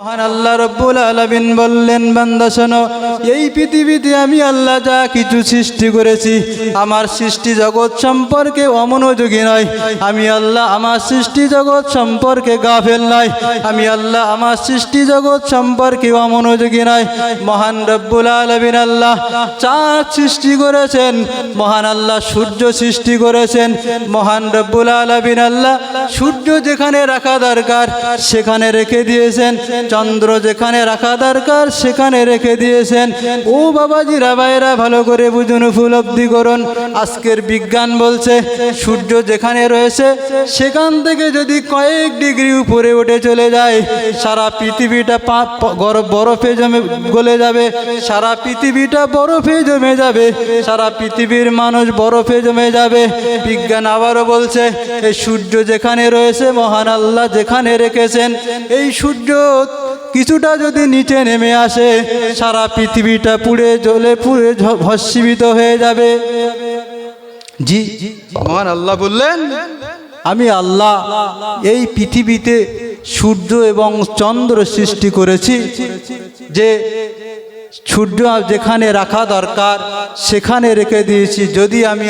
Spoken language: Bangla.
মহান আল্লাহ রব্বুল আলামিন বললেন, বান্দা শোনো, এই পৃথিবীতে আমি আল্লাহ যা কিছু সৃষ্টি করেছি, আমার সৃষ্টি জগৎ সম্পর্কে অমনোযোগী নয়। আমি আল্লাহ আমার সৃষ্টি জগৎ সম্পর্কে গাফেল নয়। আমি আল্লাহ আমার সৃষ্টি জগৎ সম্পর্কে অমনোযোগী নয়। মহান রব্বুল আলামিন আল্লাহ চাঁদ সৃষ্টি করেছেন, মহান আল্লাহ সূর্য সৃষ্টি করেছেন। মহান রব্বুল আলামিন আল্লাহ সূর্য যেখানে রাখা দরকার, সেখানে রেখে দিয়েছেন। চন্দ্র যেখানে রাখা দরকার, সেখানে রেখে দিয়েছেন। ও বাবাজিরা ভাইরা ভালো করে বুঝুন, উপলব্ধি করুন। আজকের বিজ্ঞান বলছে, সূর্য যেখানে রয়েছে, সেখান থেকে যদি কয়েক ডিগ্রি উপরে উঠে চলে যায়, সারা পৃথিবীটা বরফে জমে গলে যাবে, সারা পৃথিবীটা বরফে জমে যাবে, সারা পৃথিবীর মানুষ বরফে জমে যাবে। বিজ্ঞান আবারও বলছে, এই সূর্য যেখানে রয়েছে, মহান আল্লাহ যেখানে রেখেছেন, এই সূর্য কিছুটা যদি নিচে নেমে আসে সারা পৃথিবীটা পুড়ে জ্বলে পুড়ে ভস্মীভূত হয়ে যাবে। জি মহান আল্লাহ বললেন আমি আল্লাহ এই পৃথিবীতে সূর্য এবং চন্দ্র সৃষ্টি করেছি যে সূর্য যেখানে রাখা দরকার সেখানে রেখে দিয়েছি। যদি আমি